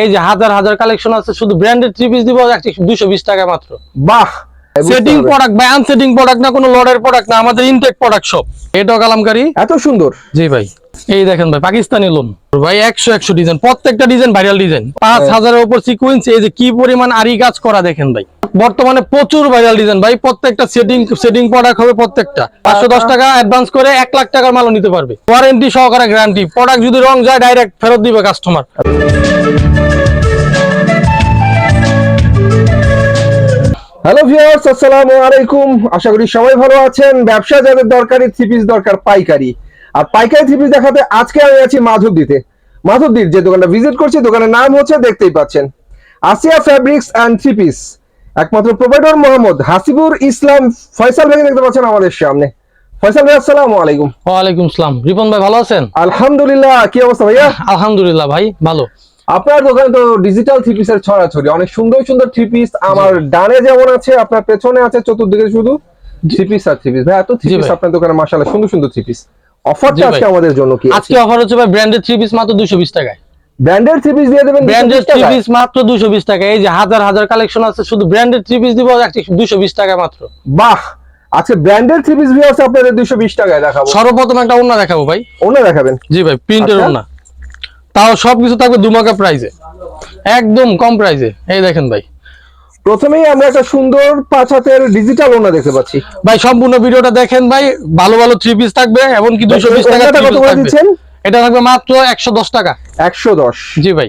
এই যে হাজার হাজার কালেকশন আছে শুধু ব্র্যান্ডেড থ্রি পিস দিব দুশো বিশ টাকা মাত্র। বাহ সেটিং প্রোডাক্ট বা আনসেটিং প্রোডাক্ট না কোনো লডের প্রোডাক্ট না আমাদের ইনটেক প্রোডাক্ট সব। এটাও কালামকারি? এত সুন্দর। জি ভাই। এই দেখেন ভাই পাকিস্তানি লোন ভাই একশো একশো ডিজাইন প্রত্যেকটা ডিজাইন ভাইরাল ডিজাইন পাঁচ হ্যাঁ। হাজারের উপর সিকুয়েন্স এই যে কি পরিমাণ আরি কাজ করা দেখেন ভাই। বর্তমানে প্রচুর ভাইরাল ডিজাইন ভাই প্রত্যেকটা সেটিং সেটিং প্রোডাক্ট হবে প্রত্যেকটা। পাঁচশো দশ টাকা অ্যাডভান্স করে এক লাখ টাকার মালও নিতে পারবে। ওয়ারেন্টি সহকারে গ্যারান্টি প্রোডাক্ট যদি রং যায় ডাইরেক্ট ফেরত দিবে কাস্টমার হ্যালো ভিউয়ার্স আসসালামু আলাইকুম। আশা করি সবাই ভালো আছেন। ব্যবসা যাদের দরকারি থ্রি পিস দরকার পাইকারি। আর পাইকারি থ্রি পিস দেখাতে আজকে আমি আছি মাধবদীতে। মাধবদীর যে দোকানটা ভিজিট করছি দোকানের নাম হচ্ছে দেখতেই পাচ্ছেন। Asia fabrics and three piece একমাত্র প্রোভাইডার মোহাম্মদ হাসিবুর ইসলাম ফয়সাল ভাই দেখতে পাচ্ছেন আমাদের সামনে। ফয়সাল ভাই আসসালামু আলাইকুম। ওয়ালাইকুম সালাম রিপন ভাই ভালো আছেন? আলহামদুলিল্লাহ কি অবস্থা ভাইয়া? আলহামদুলিল্লাহ ভাই ভালো। আপনার দোকানে তো ডিজিটাল থ্রি পিসের ছড়াছড়ি অনেক সুন্দর সুন্দর থ্রি পিস আমার ডানে যেমন আছে আপনার পেছনে আছে চতুর্দিকে শুধু থ্রি পিস আর থ্রি পিস ভাই এত থ্রি পিস আপনার দোকানে মাশাআল্লাহ সুন্দর সুন্দর থ্রি পিস অফারটা আজকে আমাদের জন্য কি আজকে অফার হচ্ছে ভাই ব্র্যান্ডেড থ্রি পিস মাত্র দুশো বিশ টাকায়। ব্র্যান্ডেড থ্রি পিস দিয়ে দেবেন ব্র্যান্ডেড থ্রি পিস মাত্র দুশো বিশ টাকা এই যে হাজার হাজার কালেকশন আছে শুধু ব্র্যান্ডেড থ্রি পিস দিব দুশো বিশ টাকা মাত্র। বাহ! আচ্ছা ব্র্যান্ডেড থ্রি পিস ভিউয়ার্স আপনাদের 220 টাকায় দেখাবো। সর্বপ্রথম একটা ওন্না দেখাবো ভাই। ওনা দেখাবেন? জি ভাই প্রিন্টের আচ্ছা। ওন্না তাও সবকিছু থাকবে দুমাকা প্রাইজে একদম কম প্রাইজে এই দেখেন ভাই। প্রথমেই আমরা একটা সুন্দর পাঁচ হাতের ডিজিটাল ওনা দেখতে পাচ্ছি। ভাই সম্পূর্ণ ভিডিওটা দেখেন ভাই। ভালো ভালো থ্রি পিস থাকবে এমনকি দুশো বিশ টাকা কত করে দিচ্ছেন? এটা থাকবে মাত্র একশো দশ টাকা। 110 জি ভাই।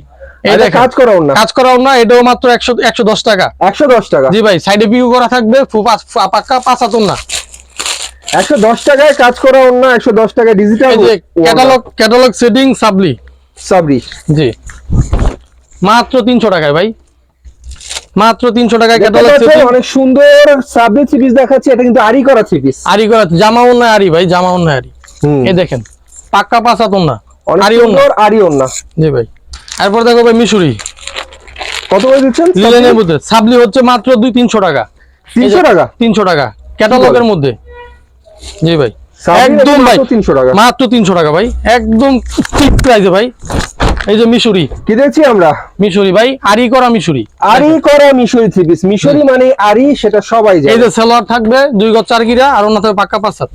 কাজ ওনা কাজ করা ওন্না এটাও মাত্র একশো একশো দশ টাকা। 110 টাকা। জি ভাই সাইডে পিউ করা থাকবে পাঁচ- পাক্কা পাঁচ হাত ওন্না 110 টাকায় কাজ করা ওনা 110 টাকায় ডিজিটাল ক্যাটালগ সেটিং সাবলি। সাবরি জি। মাত্র তিনশো টাকায় ভাই। মাত্র তিনশো টাকায় ক্যাটালগ অনেক সুন্দর সাবরি থ্রি পিস দেখাচ্ছে এটা কিন্তু আরি করা থ্রি পিস আরি করা জামা অন্যায় আরি ভাই জামা অন্যায় আরি এই দেখেন পাক্কা পাঁচ হাত ওন্না অনেক আরি ওন্না আরি ওন্না জি ভাই। এরপর দেখো ভাই মিশুরি। কত করে দিচ্ছেন? লিলেনের মধ্যে। সাবলি হচ্ছে মাত্র দুই তিনশো টাকা। তিনশো টাকা? তিনশো টাকা। ক্যাটালগের মধ্যে। জি ভাই। একদম ভাই মাত্র 300 টাকা। মাত্র তিনশো টাকা ভাই একদম ঠিক প্রাইসে ভাই। এই যে মিশুরি। কি দেখছি আমরা? মিশুরি ভাই আরি করা মিশুরি। আরি করা মিশরি থ্রি পিস মিশরি মানে আরি সেটা সবাই এই যে সেলোয়ার থাকবে দুই গজ চার গিরা আর ওনা থাকবে পাক্কা পাঁচ হাত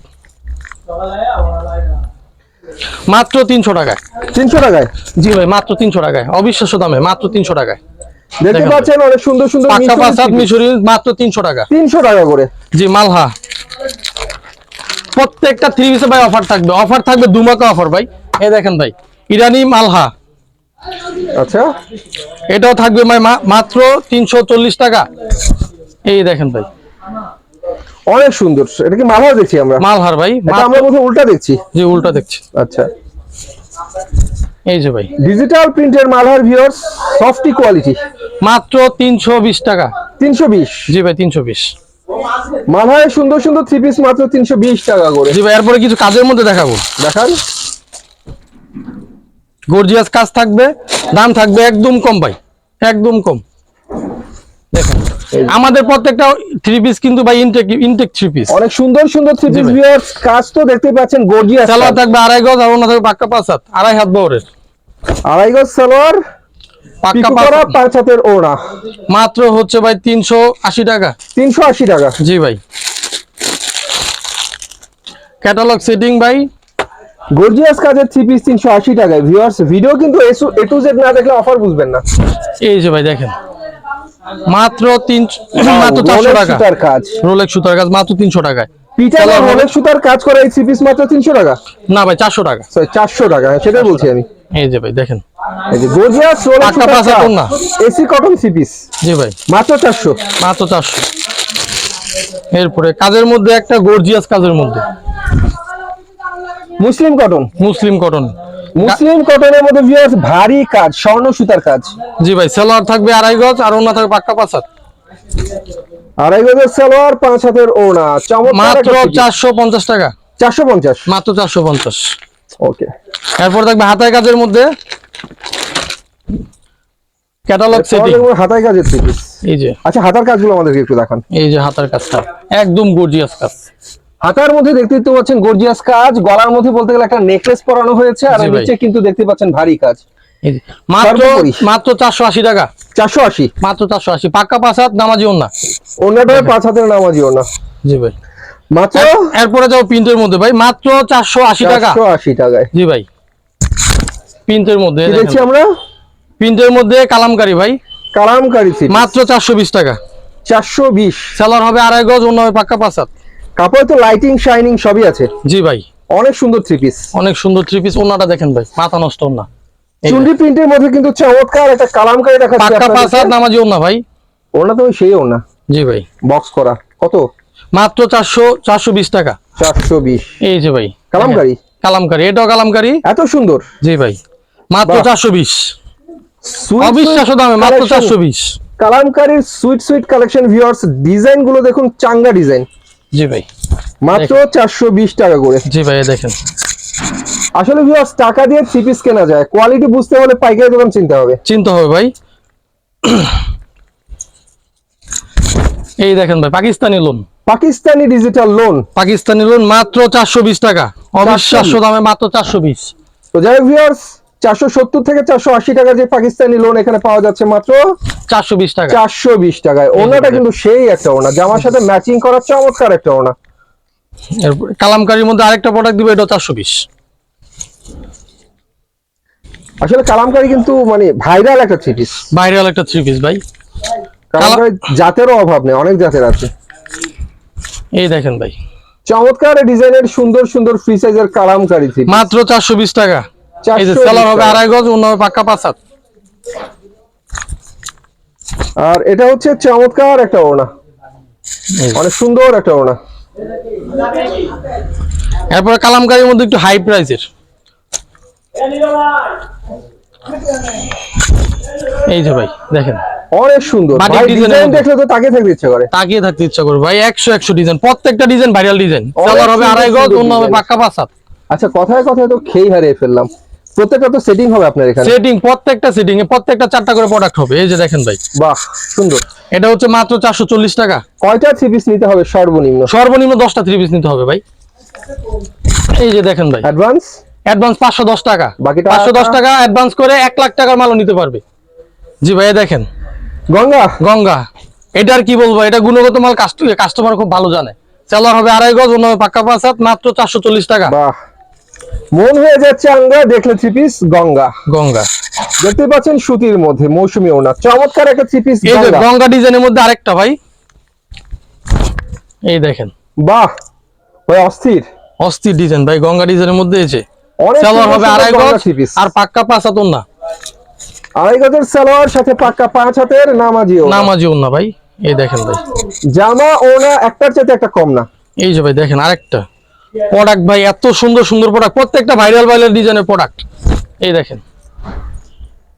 মাত্র তিনশো টাকায়। তিনশো টাকায়? জি ভাই মাত্র তিনশো টাকায়। অবিশ্বাস্য দামে মাত্র তিনশো টাকায়। দেখতে পাচ্ছেন অনেক সুন্দর সুন্দর পাক্কা মিশুরি মাত্র তিনশো টাকা। তিনশো টাকা করে। জি মালহা। প্রত্যেকটা থ্রি পিসে ভাই অফার থাকবে। অফার থাকবে দুমাকা অফার ভাই। এই দেখেন ভাই ইরানি মালহা। আচ্ছা। এটাও থাকবে ভাই মাত্র তিনশো চল্লিশ টাকা। এই দেখেন ভাই। অনেক সুন্দর। এটা কি মালহা দেখছি আমরা? মালহার ভাই আমরা বোধহয় উল্টা দেখছি। জি উল্টা দেখছি। আচ্ছা। এই যে ভাই। ডিজিটাল প্রিন্টের মালহার ভিউয়ার্স সফটি কোয়ালিটি মাত্র তিনশো বিশ টাকা। তিনশো বিশ। জি ভাই তিনশো বিশ। মালহায় সুন্দর সুন্দর থ্রি পিস মাত্র তিনশো বিশ টাকা করে। জি ভাই এরপরে কিছু কাজের মধ্যে দেখাবো। দেখান। গর্জিয়াস কাজ থাকবে দাম থাকবে একদম কম ভাই একদম কম। দেখেন আমাদের প্রত্যেকটা থ্রি পিস কিন্তু ভাই ইনটেক ইনটেক থ্রি পিস অনেক সুন্দর সুন্দর থ্রি পিস ভিউয়ার্স কাজ তো দেখতে পাচ্ছেন গর্জিয়াস সালোয়ার থাকবে আড়াই গজ আর ওনা থাকবে পাক্কা পাঁচ হাত আড়াই হাত বহরের। আড়াই গজ সালোয়ার পাক্কা করা পাঁচ হাতের ওড়া। মাত্র হচ্ছে ভাই তিনশো আশি টাকা। তিনশো আশি টাকা। জি ভাই। ক্যাটালগ সেটিং ভাই। গর্জিয়াস কাজের থ্রি পিস টাকায়। ভিউয়ার্স ভিডিও কিন্তু এ টু জেড না দেখলে অফার বুঝবেন না। এই যে ভাই দেখেন। মাত্র তিন মাত্র চারশো টাকা। সুতার কাজ। রোলেক সুতার কাজ মাত্র তিনশো টাকায়। সালোয়ার হবে। রোলেক্স সুতার কাজ করা এই থ্রি পিস মাত্র তিনশো টাকা? না ভাই চারশো টাকা। সরি চারশো টাকা হ্যাঁ, সেটাই বলছি আমি। এই যে ভাই দেখেন। এই যে গর্জিয়াস রোলেক্স পাক্কা সুতার পাঁচ হাত এসি কটন থ্রি পিস জি ভাই। মাত্র চারশো। মাত্র চারশো। এরপরে কাজের মধ্যে একটা গর্জিয়াস কাজের মধ্যে। মুসলিম কটন মুসলিম কটন মুসলিম কটনের মধ্যে ভিউয়ার্স ভারী কাজ স্বর্ণ সুতার কাজ। জি ভাই সেলোয়ার থাকবে আড়াই গজ আর ওনা থাকবে পাক্কা পাঁচ হাত। আড়াই গজের সালোয়ার পাঁচ হাতের ওড়না। মাত্র চারশো পঞ্চাশ টাকা। চারশো পঞ্চাশ? মাত্র চারশো পঞ্চাশ। ওকে এরপর থাকবে হাতায় কাজের মধ্যে ক্যাটালগ সেটিং হাতায় কাজের থ্রি এই যে। আচ্ছা হাতার কাজগুলো আমাদেরকে একটু দেখান। এই যে হাতার কাজটা। একদম গর্জিয়াস কাজ। হাতার মধ্যে দেখতে পাচ্ছেন গর্জিয়াস কাজ গলার মধ্যে বলতে গেলে একটা নেকলেস পরানো হয়েছে আর নিচে কিন্তু দেখতে পাচ্ছেন ভারী কাজ। মাত্র মাত্র চারশো আশি টাকা। চারশো আশি? মাত্র চারশো আশি। পাক্কা পাঁচ হাত নামাজি পাঁচ হাতের নামাজিও না জি ভাই। মাত্র? এরপরে যাও প্রিন্টের মধ্যে ভাই। মাত্র চারশো আশি টাকা। আশি টাকায় জি ভাই। প্রিন্টের মধ্যে দেখছি আমরা? প্রিন্টের মধ্যে কালামকারি ভাই। কালামকারি মাত্র চারশো বিশ টাকা। চারশো বিশ। সেলার হবে আড়াই গজ অন্য হবে পাক্কা পাঁচ হাত। কাপড় তো লাইটিং শাইনিং সবই আছে। জি ভাই। অনেক সুন্দর থ্রি পিস অনেক সুন্দর থ্রি পিস ওনাটা দেখেন ভাই। মাথা নষ্ট না চুন্ডি প্রিন্টের মধ্যে কিন্তু চমৎকার একটা কালামকারি দেখাচ্ছে পাক্কা পাঁচ হাত। নামাজি না ভাই। ওনা তো সেই ওনা জি ভাই। বক্স করা। কত? মাত্র চারশো চারশো বিশ টাকা। চারশো বিশ। এই যে ভাই। কালামকারি? কালামকারি। এটাও কালামকারি? এত সুন্দর। জি ভাই। মাত্র বাহ। চারশো বিশ। Sweet, অবিশ্বাস্য দামে মাত্র collection। চারশো বিশ। কালামকারির সুইট সুইট কালেকশন ভিউয়ার্স ডিজাইনগুলো দেখুন চাঙ্গা ডিজাইন। জি ভাই। মাত্র চারশো বিশ টাকা করে। জি ভাই দেখেন। আসলে ভিউয়ার্স টাকা দিয়ে থ্রি পিস কেনা যায়। কোয়ালিটি বুঝতে হলে পাইকারি দোকান চিনতে হবে। চিন্তা হবে ভাই। এই দেখেন ভাই Pakistani lawn Pakistani digital lawn Pakistani lawn মাত্র চারশো বিশ টাকা। অবিশ্বাস্য দামে মাত্র চারশো বিশ। তো যাই ভিউয়ার্স চারশো সত্তর থেকে চারশো আশি টাকা যে পাকিস্তানি লোন এখানে পাওয়া যাচ্ছে মাত্র চারশো বিশ টাকা। চারশো বিশ টাকায়। ওনাটা কিন্তু সেই একটা ওনা। জামার সাথে ম্যাচিং করা চমৎকার একটা ওনা। কালামকারির মধ্যে আরেকটা প্রোডাক্ট দিবে এটা চারশো বিশ। আসলে কালামকারি কিন্তু মানে ভাইরাল একটা থ্রি পিস ভাইরাল একটা থ্রি পিস ভাই। কালামকারি জাতেরও অভাব নেই অনেক জাতের আছে। এই দেখেন ভাই। চমৎকার ডিজাইনের সুন্দর সুন্দর ফ্রি সাইজের কালামকারি থ্রি মাত্র চারশো বিশ টাকা। এই যে সেলার হবে আড়াই গজ অন্য পাক্কা পাঁচ আর এটা হচ্ছে চমৎকার একটা ওনা অনেক সুন্দর একটা ওনা এরপরে কালামকারির মধ্যে একটু হাই প্রাইসের এই যে ভাই দেখেন। অনেক সুন্দর। ভাই ডিজাইন দেখলে তো তাকে থাকতে ইচ্ছে করে। তাকিয়ে থাকতে ইচ্ছা করবে ভাই একশো একশো ডিজাইন প্রত্যেকটা ডিজাইন ভাইরাল ডিজাইন সেলার হবে আড়াই গজ অন্য হবে। পাক্কা পাঁচ আচ্ছা কথায় কথায় তো খেই হারিয়ে ফেললাম। প্রত্যেকটা তো সেটিং হবে আপনার এখানে। সেটিং প্রত্যেকটা সেটিং এ প্রত্যেকটা চারটা করে প্রোডাক্ট হবে। এই যে দেখেন ভাই। বাহ সুন্দর। এটা হচ্ছে মাত্র চারশো চল্লিশ টাকা। কয়টা থ্রি পিস নিতে হবে সর্বনিম্ন? সর্বনিম্ন দশটা থ্রি পিস নিতে হবে ভাই। এই যে দেখেন ভাই। অ্যাডভান্স অ্যাডভান্স পাঁচশো দশ টাকা। বাকিটা পাঁচশো দশ টাকা অ্যাডভান্স করে এক লাখ টাকার মালও নিতে পারবে। জি ভাই দেখেন। গঙ্গা? গঙ্গা। এটার কি বলব? এটা গুণগত মাল কাস্টমার খুব ভালো জানে। সেলার হবে আড়াই গজ অন্য পাক্কা পাঁচ মাত্র চারশো চল্লিশ টাকা। বাহ। মন হয়ে যাচ্ছে আঙ্গা দেখলে থ্রি পিস গঙ্গা। গঙ্গা। দেখতে পাচ্ছেন সুতির মধ্যে মৌসুমী ওনা চমৎকার একটা থ্রি পিস এই যে গঙ্গা। ডিজাইনের মধ্যে আরেকটা ভাই। এই দেখেন। বাহ ওই অস্থির। অস্থির ডিজাইন ভাই গঙ্গা ডিজাইনের মধ্যে এসে সুন্দর হবে আড়াই গজ আর পাক্কা পাঁচ হাত না আড়াই গজের সালোয়ার সাথে পাক্কা পাঁচ হাতের নামাজি নামাজি না ভাই এই দেখেন ভাই। জামা ওনা একটার চাইতে একটা কম না। এই যে ভাই দেখেন আরেকটা। প্রোডাক্ট ভাই এত সুন্দর সুন্দর প্রোডাক্ট প্রত্যেকটা ভাইরাল ভাইরাল ডিজাইনের প্রোডাক্ট এই দেখেন।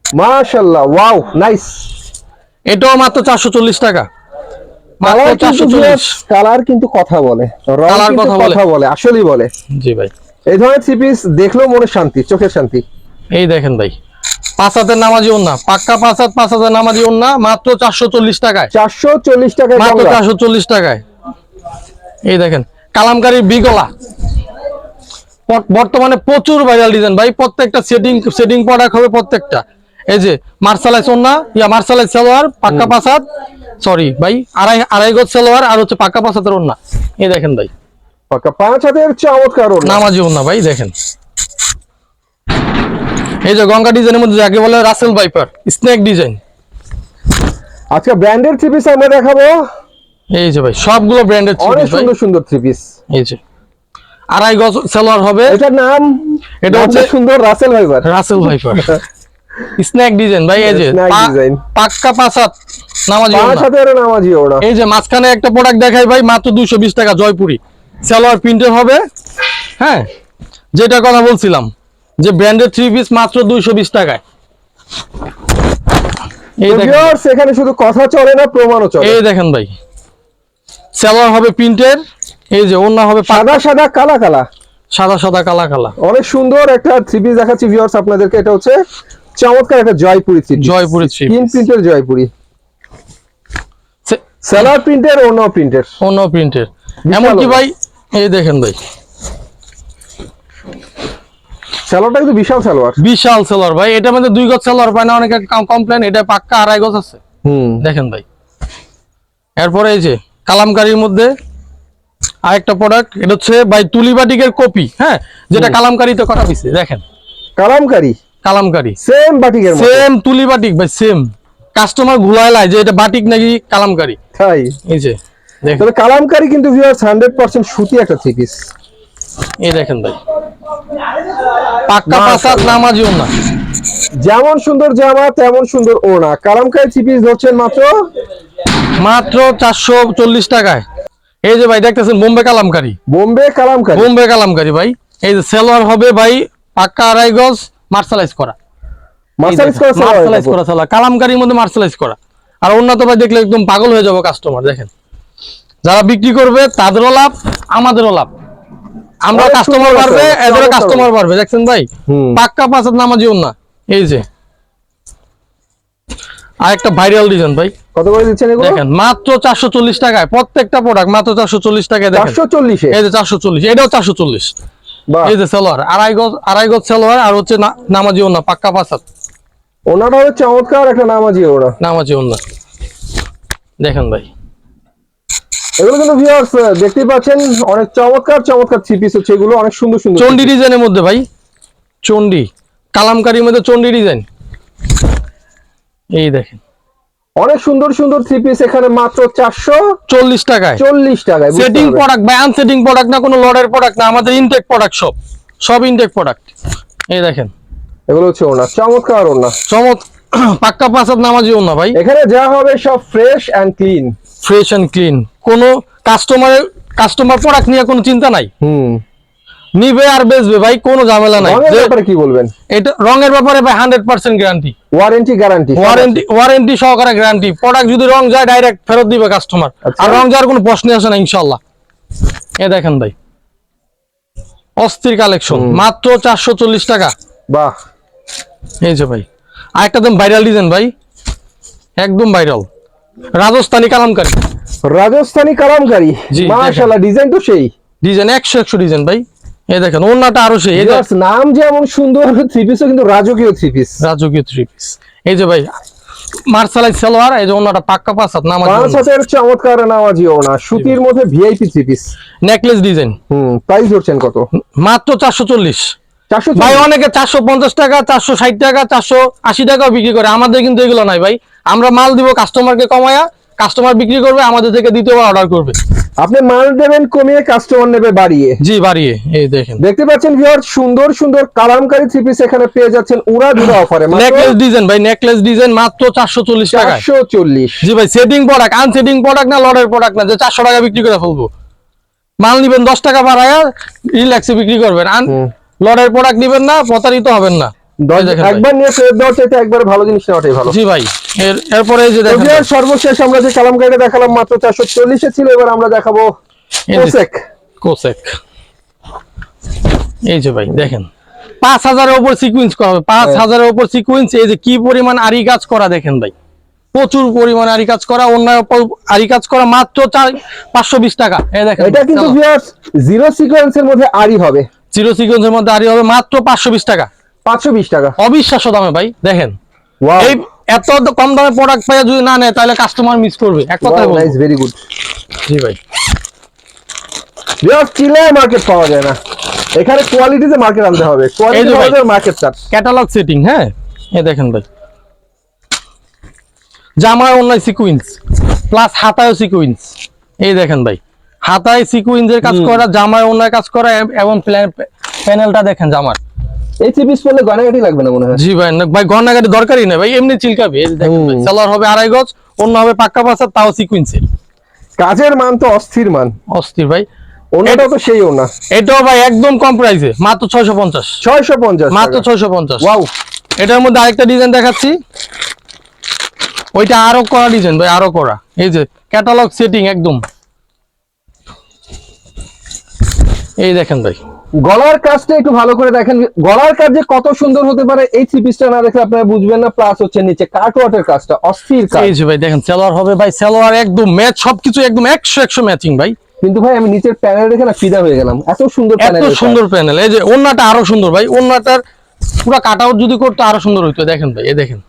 মাশাআল্লাহ ওয়াও নাইস এটাও মাত্র চারশো চল্লিশ টাকা। মাত্র কালার কিন্তু কালার কথা বলে। রং Colour কিন্তু কথা বলে। আসলেই বলে। জি ভাই। এই ধরনের থ্রি পিস দেখলেও মনে শান্তি চোখের শান্তি। এই দেখেন ভাই। পাঁচ হাতের নামাজি না পাক্কা পাঁচ হাত পাঁচ হাজার নামাজি না মাত্র চারশো চল্লিশ টাকায়। চারশো চল্লিশ টাকায় মাত্র। চারশো চল্লিশ টাকায়। এই দেখেন। কালামকারীর বিগলা। বর্তমানে প্রচুর ভাইরাল ডিজাইন ভাই প্রত্যেকটা সেটিং সেটিং প্রোডাক্ট হবে প্রত্যেকটা। এই যে মার্শালাইজ ওন্না ইয়া মার্শালাইজ সালোয়ার পাক্কা পাসাদ। সরি ভাই আড়াই আড়াই গজ সালোয়ার আর হচ্ছে পাক্কা পাসাদের ওন্না এই দেখেন ভাই। পাক্কা পাঁচ হাতের চমৎকার। নামাজি ওন্না ভাই দেখেন। এই যে গঙ্গা ডিজাইনের মধ্যে যাকে বলে রাসেল ভাইপার স্নেক ডিজাইন আজকে ব্র্যান্ডের থ্রি পিস আমরা দেখাবো। এই যে ভাই সবগুলো ব্র্যান্ডেড অনেক সুন্দর সুন্দর থ্রি পিস এই যে আড়াই গজ সালোয়ার হবে। এটার নাম এটা হচ্ছে সুন্দর রাসেল ভাইবার রাসেল ভাইপার স্ন্যাক ডিজাইন ভাই এই যে পাক্কা পাঁচাত নামাজি। হাতের নামাজি ওড়া এই যে মাঝখানে একটা প্রোডাক্ট দেখাই ভাই মাত্র দুইশো বিশ টাকা জয়পুরি। সালোয়ার প্রিন্টের হবে হ্যাঁ? যেটা কথা বলছিলাম যে ব্র্যান্ডেড থ্রি পিস মাত্র দুইশো বিশ টাকায়। এই দেখেন। এখানে শুধু কথা চলে না প্রমাণও চলে। এই দেখেন ভাই সালোয়ার হবে প্রিন্টের এই যে ওড়না হবে সাদা সাদা কালা কালা। সাদা সাদা কালা কালা। অনেক সুন্দর একটা থ্রি পিস দেখাচ্ছি ভিউয়ার্স আপনাদেরকে এটা হচ্ছে চমৎকার একটা জয়পুরি থ্রি জয়পুরি থ্রি তিন প্রিন্টের জয়পুরি। সেলার প্রিন্টের অন্য প্রিন্টের অন্য প্রিন্টের এমনকি ওড়না। ভাই এই দেখেন ভাই। স্যালোয়ারটা কিন্তু বিশাল সালোয়ার বিশাল সেলর ভাই এটা মধ্যে দুই গজ সেলর পায় না অনেকে কমপ্লেন এটা পাক্কা আড়াই গজ আছে। হুম। দেখেন ভাই। এরপরে এই যে কালামকারির মধ্যে আরেকটা প্রোডাক্ট এটা হচ্ছে বাই তুলিবাটিকের কপি হ্যাঁ? যেটা কালামকারিতে করা হয়েছে দেখেন। কালামকারি? কালামকারি। সেম বাটিকের সেম তুলি বাটিক ভাই সেম কাস্টমার ঘুরায় লাই যে এটা বাটিক নাকি কালামকারি। তাই? এই যে দেখেন। তাহলে কালামকারি কিন্তু ভিউয়ার্স হান্ড্রেড পার্সেন্ট সুতি একটা থ্রি এই দেখেন ভাই। পাক্কা। পাসাদ নামাজিও না যেমন সুন্দর জামা তেমন সুন্দর ওড়না। কালামকারি থ্রি পিস ধরছেন মাত্র? মাত্র চারশো চল্লিশ টাকায়। এই যে ভাই দেখতেছেন বোম্বে কালামকারি। বোম্বে কালামকারি। বোম্বে কালামকারি ভাই। এই যে সেলোয়ার হবে ভাই পাক্কা আড়াই গজ মার্শালাইজ করা। মার্সালাইজ করা মার্শালাইজ করা সালোয়ার। কালামকারির মধ্যে মার্শালাইজ করা। আর উন্নত ভাই দেখলে একদম পাগল হয়ে যাব কাস্টমার দেখেন। যারা বিক্রি করবে তাদেরও লাভ আমাদেরও লাভ। আমরা কাস্টমার বাড়বে আছে, এদেরও কাস্টমার বাড়বে দেখছেন ভাই? পাক্কা পাঁচাত নামাজি না এই যে। আর একটা ভাইরাল ডিজাইন ভাই। কত করে দিচ্ছেন এগুলো? দেখেন মাত্র চারশো চল্লিশ টাকায় প্রত্যেকটা প্রোডাক্ট মাত্র চারশো চল্লিশ টাকায় দেখেন। চারশো চল্লিশে এই যে চারশো চল্লিশ এটাও চারশো চল্লিশ। বাহ। এই যে সালোয়ার আড়াই গজ আড়াই গজ সালোয়ার আর হচ্ছে না- নামাজি না পাক্কা পাঁচাত ওনাটা হচ্ছে চমৎকার একটা নামাজি নামাজি দেখেন ভাই। এগুলো কিন্তু ভিউয়ার্স দেখতেই পাচ্ছেন অনেক চমৎকার চমৎকার থ্রি পিস হচ্ছে এগুলো অনেক সুন্দর সুন্দর চন্ডি ডিজাইনের মধ্যে ভাই চন্ডি কালামকারির মধ্যে চন্ডি ডিজাইন এই দেখেন। অনেক সুন্দর সুন্দর থ্রি পিস এখানে মাত্র চারশো চল্লিশ টাকায়। চল্লিশ টাকায় সেটিং প্রোডাক্ট ভাই আনসেটিং প্রোডাক্ট না কোনো লডের প্রোডাক্ট না আমাদের ইনটেক প্রোডাক্ট সব। সব ইনটেক প্রোডাক্ট এই দেখেন। এগুলো হচ্ছে ওনা চমৎকার ওনা চমৎ পাক্কা পাঁচাত নামাজিও না ভাই। এখানে যা হবে সব fresh and clean fresh and clean. কোনো কাস্টমারের কাস্টমার প্রোডাক্ট নিয়ে কোনো চিন্তা নাই। হুম। নিবে আর বেচবে ভাই কোনো ঝামেলা নাই। রঙের ব্যাপারে কি বলবেন? এটা রঙের ব্যাপারে ভাই hundred percent guarantee warranty guarantee warranty warranty সহকারে গ্যারান্টি প্রোডাক্ট যদি রং যায় ডাইরেক্ট ফেরত দিবে কাস্টমার আচ্ছা। আর রং যাওয়ার কোনো প্রশ্ন আসে না ইনশাল্লাহ এ দেখেন ভাই। অস্থির কালেকশন মাত্র চারশো চল্লিশ টাকা। বাহ। এই যে ভাই। আর একটা একদম ভাইরাল ডিজাইন ভাই। একদম ভাইরাল রাজস্থানি কালামকারি। রাজস্থানী কালামকারি? মাশাআল্লাহ ডিজাইন তো সেই। ডিজাইন একশো একশো ডিজাইন ভাই। এই দেখেন ওনাটা আরও সেই এই নাম যেমন সুন্দর থ্রি পিসও কিন্তু রাজকীয় থ্রি পিস রাজকীয় থ্রি পিস এই যে ভাই মার্শালাইজ সালোয়ার এই যে ওনাটা পাক্কা পাঁচাত নামাজ হাজার চমৎকার নামাজি ওনা সুতির মধ্যে VIP three piece necklace design হুম প্রাইস ধরছেন কত? মাত্র চারশো চল্লিশ। চারশো ভাই অনেকে চারশো পঞ্চাশ টাকা চারশো ষাট টাকা চারশো আশি টাকাও বিক্রি করে। আমাদের কিন্তু এগুলো নাই ভাই। আমরা মাল দিব কাস্টমারকে কমায়া কাস্টমার বিক্রি করবে আমাদের থেকে দ্বিতীয়বার অর্ডার করবে। আপনি মাল দেবেন কমিয়ে কাস্টমার নেবে বাড়িয়ে। জি বাড়িয়ে। এই দেখেন। দেখতে পাচ্ছেন ভিউয়ার সুন্দর সুন্দর কালামকারী থ্রি পিস এখানে পেয়ে যাচ্ছেন উড়া দুরা অফারে নেকলেস ডিজাইন ভাই নেকলেস ডিজাইন মাত্র চারশো চল্লিশ টাকায়। চারশো চল্লিশ। জি ভাই সেটিং প্রোডাক্ট আনসেটিং প্রোডাক্ট না লডের প্রোডাক্ট না যে চারশো টাকা বিক্রি করে ফেলব। মাল নিবেন দশ টাকা বাড়ায়া রিল্যাক্সে বিক্রি করবেন। আন। লডের প্রোডাক্ট নিবেন না প্রতারিত হবেন না। একবার নিয়ে ফেরত দেওয়ার চাইতে একবার ভালো জিনিস নেওয়াটাই ভালো। জি ভাই এরপরে যে দেখেন সর্বশেষ আমরা যে কালামকারীটা দেখালাম মাত্র চারশো চল্লিশে ছিল এবার আমরা দেখাবো এই যে- কোসেক। কোসেক। এই যে ভাই দেখেন। পাঁচ হাজারের উপর সিকুয়েন্স করা হবে পাঁচ হ্যাঁ। হাজারের উপর সিকুয়েন্স এই যে কি পরিমাণ আরি কাজ করা দেখেন ভাই। প্রচুর পরিমাণ আরি কাজ করা অন্য আরি কাজ করা মাত্র চার পাঁচশো বিশ টাকা। এটা কিন্তু জিরো সিকোয়েন্সের মধ্যে আরই হবে। জিরো সিকুয়েন্সের মধ্যে আরি হবে মাত্র পাঁচশো বিশ টাকা। পাঁচশো বিশ টাকা। অবিশ্বাস্য দামে ভাই দেখেন। এই এত কম দামে প্রোডাক্ট পাইয়া যদি না নেয় তাহলে কাস্টমার মিস করবে। এক কথায় বলব। নাইস ভেরি গুড জি ভাই। ভিউয়ার্স চিল্লায় মার্কেট পাওয়া যায় না। এখানে কোয়ালিটিতে মার্কেট আনতে হবে। এই যে ভাই। Quality market charge catalogue setting হ্যাঁ? এ দেখেন ভাই। জামায় অন্যায় সিকুইন্স প্লাস হাতায় সিকুইন্স এই দেখেন ভাই। হাতায় সিকুইন্সের কাজ করা জামায় অন্যায় কাজ করা এবং প্যানেলটা দেখেন জামার। এই থ্রি পিস পরলে গয়নাগাটি লাগবে না মনে হয়? জি ভাই না- ভাই গন্নাগাটি দরকারই ভাই এমনি চিলকাবে। সালোয়ার হবে আড়াই গজ অন্য হবে পাক্কা তাও সিকুইন্সের কাজের মান তো অস্থির মান। অস্থির ভাই। তো সেই ওনা। এটাও ভাই একদম কম প্রাইসে মাত্র ছয়শো পঞ্চাশ। ছয়শো পঞ্চাশ মাত্র ওয়াও। এটার মধ্যে আরেকটা ডিজাইন দেখাচ্ছি। ওইটা আরও করা ডিজাইন ভাই আরও করা। এই যে ক্যাটালগ সেটিং একদম। এই দেখেন ভাই। গলার কাজটা একটু ভালো করে দেখেন। গলার কাজ যে কত সুন্দর হতে পারে এই থ্রি পিসটা না দেখলে আপনারা বুঝবেন না। প্লাস হচ্ছে নিচে কাটওয়াটের কাজটা অস্থির কাজ। এই যে ভাই দেখেন সালোয়ার হবে ভাই সালোয়ার একদম ম্যাচ সবকিছু একদম একশো একশো ম্যাচিং ভাই। কিন্তু ভাই আমি নিচের প্যানেল দেখে না ফিদা হয়ে গেলাম। এত সুন্দর প্যানেল এত সুন্দর প্যানেল এই যে ওন্নাটা আরও সুন্দর ভাই ওন্নাটার পুরো কাট আউট যদি করতে আরও সুন্দর হইতো দেখেন ভাই এই দেখেন।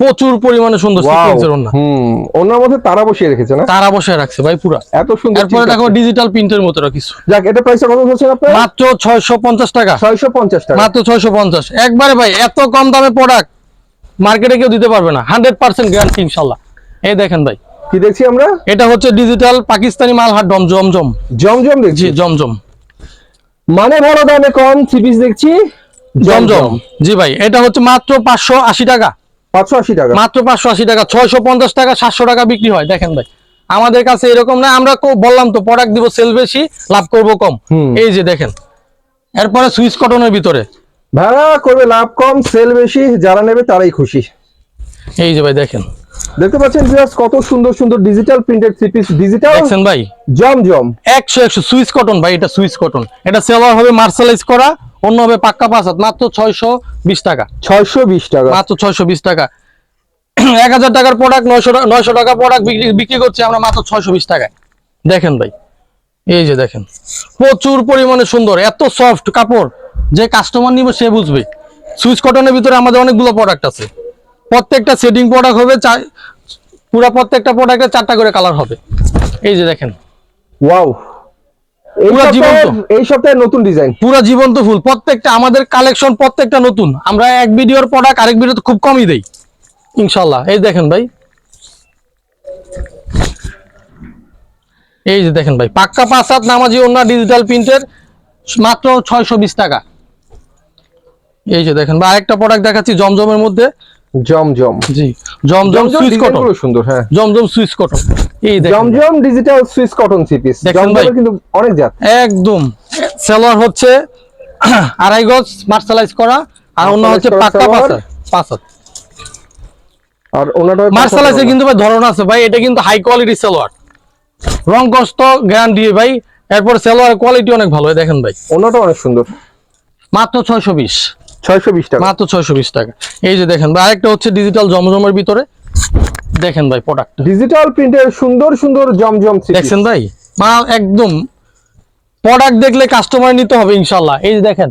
প্রচুর পরিমাণে সুন্দর সিকোয়েন্সের ওন্না হুম ওনার মধ্যে তারা বসিয়ে রেখেছে না? তারা বসে রাখছে ভাই পুরা। এত সুন্দর এরপরে দেখো ডিজিটাল প্রিন্টের মতো কিছু। যাক এটা প্রাইসটা কত বলছেন আপনার? মাত্র ছয়শো পঞ্চাশ টাকা। ছয়শো পঞ্চাশ টাকা। মাত্র ছয়শো পঞ্চাশ। একবারে ভাই এত কম দামে প্রোডাক্ট মার্কেটে কেউ দিতে পারবে না। হান্ড্রেড পার্সেন্ট গ্যারান্টি ইনশাল্লাহ। এই দেখেন ভাই। কি দেখছি আমরা? এটা হচ্ছে ডিজিটাল পাকিস্তানি মালহাট ডম জমজম। জমজম দেখছি। জি জমজম। মানে বড় দামে কম থ্রি পিস দেখছি। জমজম। জি ভাই এটা হচ্ছে মাত্র পাঁচশো আশি টাকা। পাঁচশো আশি টাকা। মাত্র পাঁচশো আশি টাকা ছয়শো পঞ্চাশ টাকা সাতশো টাকা বিক্রি হয় দেখেন ভাই। আমাদের কাছে এরকম না আমরা বললাম তো প্রোডাক্ট দিব সেল বেশি লাভ করব কম। এই যে দেখেন এরপরে সুইচ কটনের ভিতরে। ভাড়া করবে লাভ কম সেল বেশি যারা নেবে তারাই খুশি। এই যে ভাই দেখেন। দেখতে পাচ্ছেন ভিউয়ার্স কত সুন্দর সুন্দর digital printed three piece digital দেখছেন ভাই? জমজম। একশো একশো সুইচ কটন ভাই এটা সুইচ কটন। এটা সেলার হবে মার্শালাইজ করা অন্য হবে পাক্কা পাঁচ হাত মাত্র ছয়শো বিশ টাকা। ছয়শো বিশ টাকা। মাত্র ছয়শো বিশ টাকা। এক হাজার টাকার প্রোডাক্ট নয়শো নয়শো টাকা প্রোডাক্ট বিক্রি করছি আমরা মাত্র ছয়শো বিশ টাকায়। দেখেন ভাই এই যে দেখেন। প্রচুর পরিমাণে সুন্দর এত সফট কাপড় যে কাস্টমার নিবে সে বুঝবে। সুইচ কটনের ভিতরে আমাদের অনেকগুলো প্রোডাক্ট আছে। প্রত্যেকটা সেটিং প্রোডাক্ট হবে চার পুরো প্রত্যেকটা প্রোডাক্টে চারটা করে কালার হবে। এই যে দেখেন। ওয়াও পুরো জীবন্ত। এই সপ্তাহে নতুন ডিজাইন পুরো জীবন্ত ফুল। প্রত্যেকটা আমাদের কালেকশন প্রত্যেকটা নতুন। আমরা এক ভিডিওর প্রোডাক্ট আরেক ভিডিওতে খুব কমই দেই। ইনশাল্লাহ এই দেখেন ভাই। এই যে দেখেন ভাই পাক্কা পাঁচ হাত নামাজি অন্য ডিজিটাল প্রিন্টের মাত্র ছয়শো বিশ টাকা। এই যে দেখেন ভাই আরেকটা প্রোডাক্ট দেখাচ্ছি জমজমের মধ্যে। জমজম। জি জমজম সুইচ কটন ডিজাইনগুলো সুন্দর হ্যাঁ। জমজম সুইচ কটন এই দেখেন। জমজম digital Swiss cotton three piece? জমজমের কিন্তু অনেক জাত। একদম। সেলোয়ার হচ্ছে আড়াই গজ মার্শালাইজ করা আর অন্য হচ্ছে পাক্কা। পাঁচ পাঁচ আর ওনাটা মার্শালাইজে কিন্তু ভাই ধরন আছে ভাই এটা কিন্তু হাই কোয়ালিটি সেলোয়ার রং কষ্ট গ্যারান্টি ভাই এরপর সেলোয়ার কোয়ালিটি অনেক ভালো দেখেন ভাই। ওনাটা অনেক সুন্দর। মাত্র ছয়শো বিশ। ছয়শো বিশ টাকা। মাত্র ছয়শো বিশ টাকা। এই যে দেখেন ভাই আরেকটা হচ্ছে ডিজিটাল জমজমের ভিতরে। দেখেন ভাই প্রোডাক্ট ডিজিটাল প্রিন্টের সুন্দর সুন্দর জমজম দেখছেন ভাই? মা একদম প্রোডাক্ট দেখলে কাস্টমার নিতে হবে ইনশাল্লাহ। এই যে দেখেন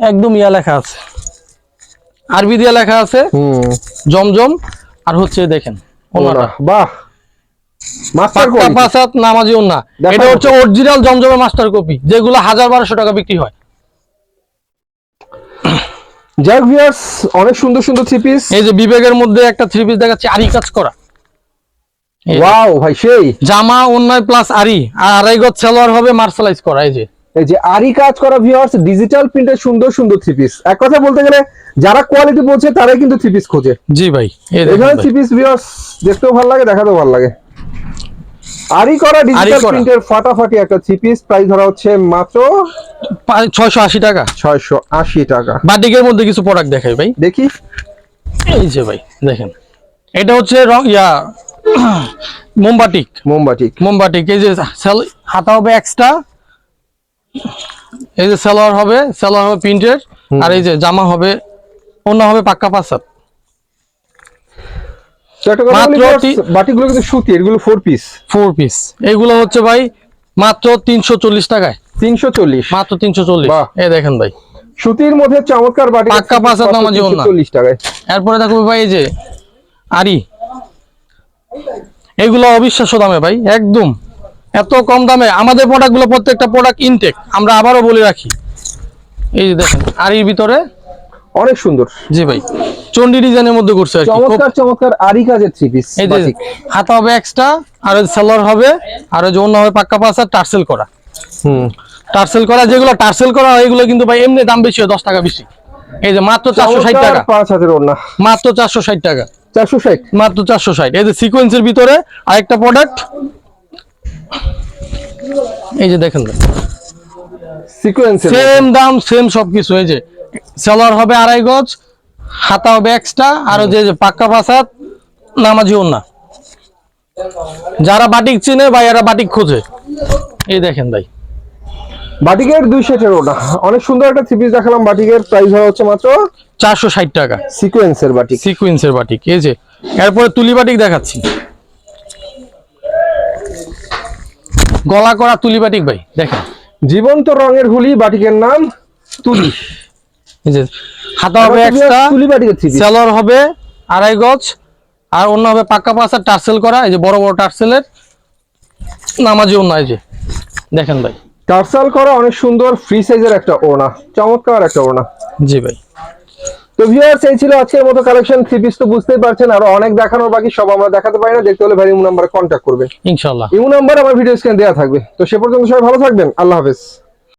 একদম ইয়া লেখা আছে। আরবি দিয়া লেখা আছে জমজম। আর হচ্ছে দেখেন বাহ! মাস্টার পাক্কা কোয়ালিটি নামাজি ওন্না এটা হচ্ছে অরিজিনাল জমজমের মাস্টার কপি যেগুলো হাজার বারোশো টাকা বিক্রি হয়। যাই ভিউয়ার্স অনেক সুন্দর সুন্দর থ্রি পিস এই যে বিবেকের মধ্যে একটা থ্রি পিস দেখাচ্ছে আরি কাজ করা। ওয়াও ভাই সেই। জামা অন্যায় প্লাস আরি আর আড়াই গজ সালোয়ার হবে মার্শালাইজ করা এই যে। এই যে আরি কাজ করা ভিউয়ার্স ডিজিটাল প্রিন্টের সুন্দর সুন্দর থ্রি পিস এক কথা বলতে গেলে যারা কোয়ালিটি বলছে তারাই কিন্তু থ্রি পিস খোঁজে। জি ভাই এখানে থ্রি পিস ভিউয়ার্স দেখতেও ভালো লাগে দেখাতেও ভালো লাগে। আরি করা ডিজিটাল প্রিন্টের ফাটাফাটি একটা থ্রি পিস প্রাইস ধরা হচ্ছে মাত্র পা- ছয়শো আশি টাকা। ছয়শো আশি টাকা। বাটিকের মধ্যে কিছু প্রোডাক্ট দেখাই ভাই। দেখি। এই যে ভাই দেখেন। এটা হচ্ছে রং ইয়া মোমবাটিক মোমবাটি মোমবাটিক এই যে সেল- হাতা হবে এক্সট্রা এই যে সালোয়ার হবে সালোয়ার হবে প্রিন্টের আর এই যে জামা হবে অন্য হবে পাক্কা পাসার তো একটা কথা বলি মাত্র viewers, তি- বাটিগুলো কিন্তু সুতি এগুলো ফোর পিস ফোর পিস এগুলো হচ্ছে ভাই মাত্র তিনশো চল্লিশ টাকায়। তিনশো চল্লিশ। মাত্র তিনশো চল্লিশ। এই দেখেন ভাই। সুতির মধ্যে চমৎকার বাটি পাক্কা পাঁচ হাত নামাজি ওড়না। চল্লিশ টাকায়। এরপরে দেখো ভাই এই যে আরি। এগুলো অবিশ্বাস্য দামে ভাই একদম। এত কম দামে। আমাদের প্রোডাক্টগুলো প্রত্যেকটা প্রোডাক্ট ইনটেক আমরা আবারও বলে রাখি। এই যে দেখেন আরির ভিতরে অনেক সুন্দর। জি ভাই চন্ডি ডিজাইনের মধ্যে করছে আর চমৎকার চমৎকার আরি কাজের থ্রি পিস হাতা হবে এক্সট্রা আর সেলার হবে আর অন্য হবে পাক্কা পাঁচ আর টার্সেল করা। হুম। টার্সেল করা যেগুলো টার্সেল করা হয় এগুলো কিন্তু ভাই এমনি দাম বেশি হয় দশ টাকা বেশি। এই যে মাত্র চারশো ষাট টাকা। পাঁচ হাতের ওড়না। মাত্র চারশো ষাট টাকা। চারশো ষাট? মাত্র চারশো ষাট। এই যে সিকোয়েন্সের ভিতরে আরেকটা প্রোডাক্ট এই যে দেখেন সিকোয়েন্স সেম দাম সেম সবকিছু এই যে। সেলার হবে আড়াই গজ হাতা হবে এক্সট্রা আর যে পাক্কা পাসাত নামাজি না যারা বাটিক চিনে ভাই এরা বাটিক খোঁজে। এই দেখেন ভাই। বাটিকের দুই সেটের ওড়না। অনেক সুন্দর একটা থ্রি পিস দেখালাম বাটিকের প্রাইস হচ্ছে মাত্র চারশো ষাট টাকা। সিকোয়েন্সের বাটিক। সিকুয়েন্সের বাটিক এই যে। এরপরে তুলি বাটিক দেখাচ্ছি। গলা করা তুলি বাটিক ভাই দেখেন। জীবন্ত রঙের হুলি বাটিকের নাম তুলি। এই যে হাতা হবে এক্সট্রা তুলি বাটিকের থ্রি পিস। সেলর হবে আড়াই গজ আর অন্য হবে পাক্কা পাঁচার টার্সেল করা এই যে বড় বড় টার্সেলের। নামাজি অন্য এই যে। দেখেন ভাই। টার্সাল করা অনেক সুন্দর ফ্রি সাইজের একটা ওড়না চমৎকার একটা ওড়না। জি ভাই। তো ভিউয়ার্স এই ছিল আজকের মতো কালেকশন থ্রি পিস তো বুঝতেই পারছেন আরও অনেক দেখানোর বাকি সব আমরা দেখাতে পারি না দেখতে হলে ভাই ইমু নাম্বারে কন্ট্যাক্ট করবে। ইনশাল্লাহ ইমু নাম্বার আমার ভিডিও স্ক্রিনে দেওয়া থাকবে। তো সে পর্যন্ত সবাই ভালো থাকবেন আল্লাহ হাফেজ।